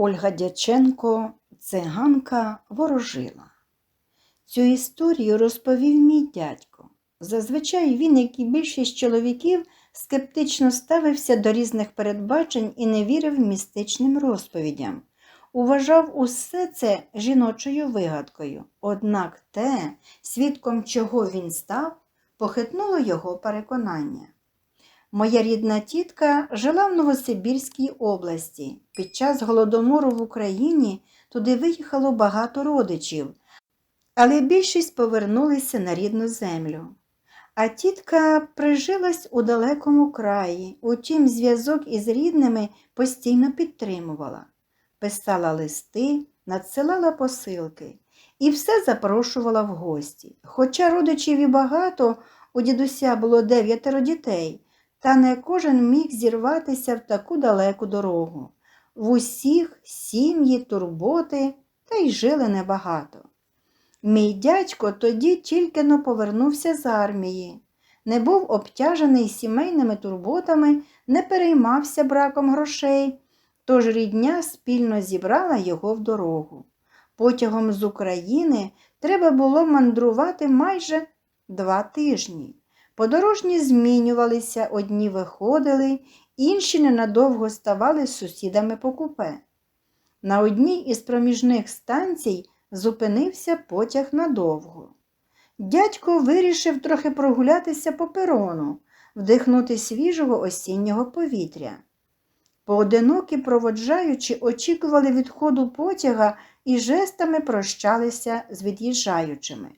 Ольга Дяченко Циганка ворожила. Цю історію розповів мій дядько. Зазвичай він, як і більшість чоловіків, скептично ставився до різних передбачень і не вірив містичним розповідям. Уважав усе це жіночою вигадкою, однак те, свідком чого він став, похитнуло його переконання. Моя рідна тітка жила в Новосибірській області. Під час голодомору в Україні туди виїхало багато родичів, але більшість повернулися на рідну землю. А тітка прижилась у далекому краї, утім зв'язок із рідними постійно підтримувала. Писала листи, надсилала посилки і все запрошувала в гості. Хоча родичів і багато, у дідуся було дев'ятеро дітей, та не кожен міг зірватися в таку далеку дорогу. В усіх сім'ї, турботи та й жили небагато. Мій дядько тоді тільки но повернувся з армії, не був обтяжений сімейними турботами, не переймався браком грошей, тож рідня спільно зібрала його в дорогу. Потягом з України треба було мандрувати майже два тижні. Подорожні змінювалися, одні виходили, інші ненадовго ставали з сусідами по купе. На одній із проміжних станцій зупинився потяг надовго. Дядько вирішив трохи прогулятися по перону, вдихнути свіжого осіннього повітря. Поодинокі проводжаючи, очікували відходу потяга і жестами прощалися з від'їжджаючими.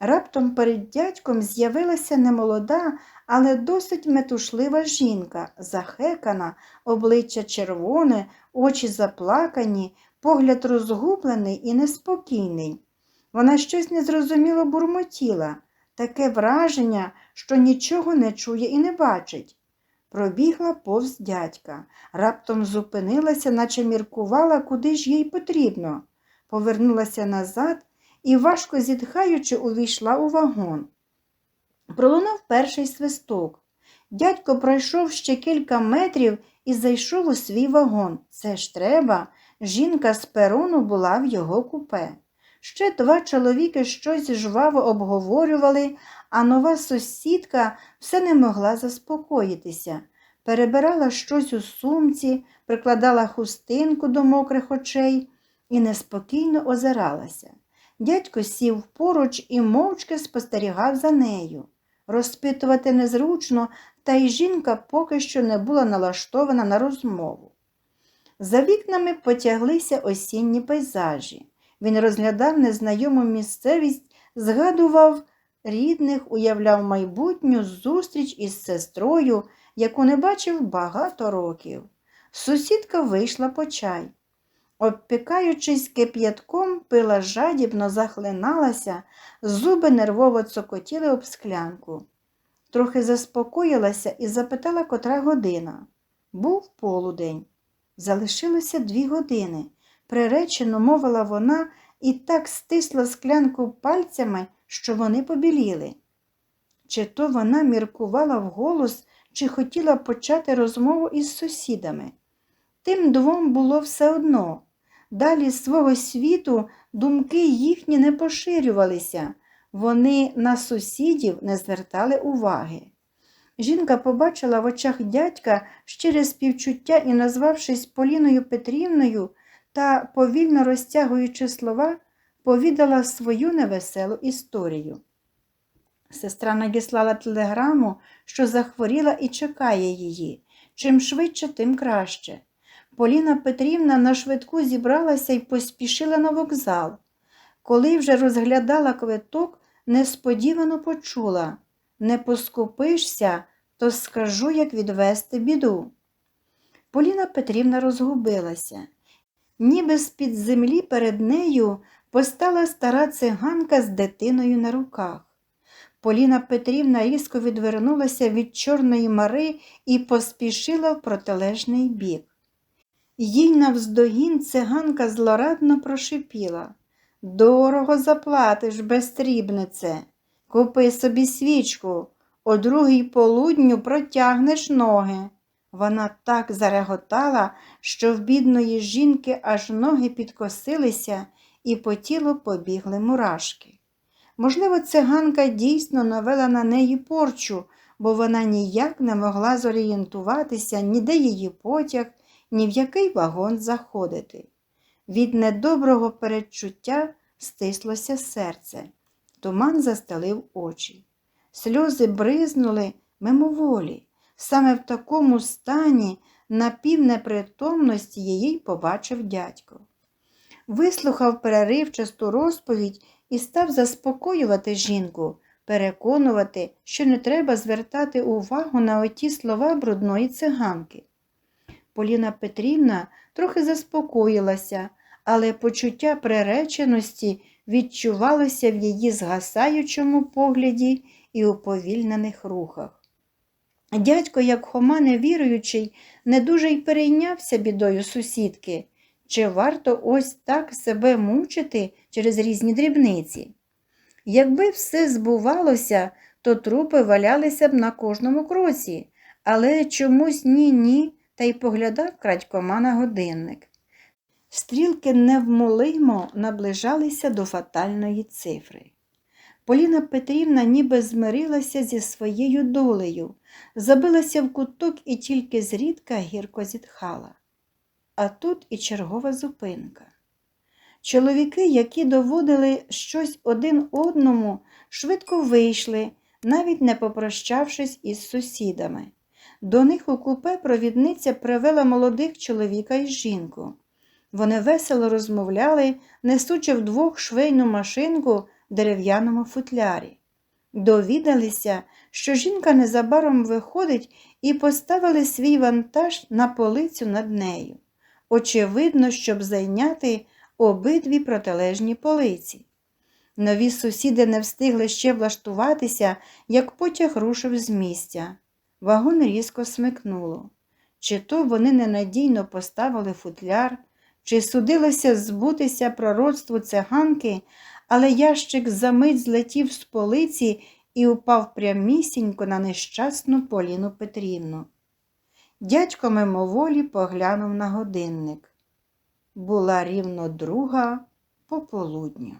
Раптом перед дядьком з'явилася немолода, але досить метушлива жінка, захекана, обличчя червоне, очі заплакані, погляд розгублений і неспокійний. Вона щось незрозуміло бурмотіла, таке враження, що нічого не чує і не бачить. Пробігла повз дядька, раптом зупинилася, наче міркувала, куди ж їй потрібно. Повернулася назад і, важко зітхаючи, увійшла у вагон. Пролунав перший свисток. Дядько пройшов ще кілька метрів і зайшов у свій вагон. Це ж треба. Жінка з перону була в його купе. Ще два чоловіки щось жваво обговорювали, а нова сусідка все не могла заспокоїтися. Перебирала щось у сумці, прикладала хустинку до мокрих очей і неспокійно озиралася. Дядько сів поруч і мовчки спостерігав за нею. Розпитувати незручно, та й жінка поки що не була налаштована на розмову. За вікнами потяглися осінні пейзажі. Він розглядав незнайому місцевість, згадував рідних, уявляв майбутню зустріч із сестрою, яку не бачив багато років. Сусідка вийшла по чай. Обпікаючись кип'ятком, пила жадібно захлиналася, зуби нервово цокотіли об склянку. Трохи заспокоїлася і запитала, котра година. Був полудень. Залишилося дві години. Приречено мовила вона і так стисла склянку пальцями, що вони побіліли. Чи то вона міркувала вголос, чи хотіла почати розмову із сусідами. Тим двом було все одно. Далі з свого світу думки їхні не поширювалися, вони на сусідів не звертали уваги. Жінка побачила в очах дядька щире співчуття і, назвавшись Поліною Петрівною та, повільно розтягуючи слова, повідала свою невеселу історію. Сестра надіслала телеграму, що захворіла і чекає її. Чим швидше, тим краще. Поліна Петрівна на швидку зібралася і поспішила на вокзал. Коли вже розглядала квиток, несподівано почула не поскупишся, то скажу, як відвести біду. Поліна Петрівна розгубилася. Ніби з-під землі перед нею постала стара циганка з дитиною на руках. Поліна Петрівна різко відвернулася від Чорної мари і поспішила в протилежний бік. Їй навздогін циганка злорадно прошипіла. Дорого заплатиш, безстрібнице. Купи собі свічку, о другій полудню протягнеш ноги. Вона так зареготала, що в бідної жінки аж ноги підкосилися і по тілу побігли мурашки. Можливо, циганка дійсно навела на неї порчу, бо вона ніяк не могла зорієнтуватися, ніде її потяг, ні в який вагон заходити. Від недоброго передчуття стислося серце, туман застелив очі. Сльози бризнули мимоволі. Саме в такому стані на півнепритомності її побачив дядько. Вислухав переривчасту розповідь і став заспокоювати жінку, переконувати, що не треба звертати увагу на оті слова брудної циганки. Поліна Петрівна трохи заспокоїлася, але почуття приреченості відчувалося в її згасаючому погляді і уповільнених рухах. Дядько, як Хома невіруючий, не дуже й перейнявся бідою сусідки. Чи варто ось так себе мучити через різні дрібниці? Якби все збувалося, то трупи валялися б на кожному кроці, але чомусь ні-ні, та й поглядав крадькома на годинник. Стрілки невмолимо наближалися до фатальної цифри. Поліна Петрівна ніби змирилася зі своєю долею, забилася в куток і тільки зрідка гірко зітхала. А тут і чергова зупинка. Чоловіки, які доводили щось один одному, швидко вийшли, навіть не попрощавшись із сусідами. До них у купе провідниця привела молодих чоловіка і жінку. Вони весело розмовляли, несучи вдвох швейну машинку в дерев'яному футлярі. Довідалися, що жінка незабаром виходить і поставили свій вантаж на полицю над нею. Очевидно, щоб зайняти обидві протилежні полиці. Нові сусіди не встигли ще влаштуватися, як потяг рушив з місця. Вагон різко смикнуло. Чи то вони ненадійно поставили футляр, чи судилося збутися пророцтву циганки, але ящик за мить злетів з полиці і упав прямісінько на нещасну Поліну Петрівну. Дядько мимоволі поглянув на годинник. Була рівно друга пополудню.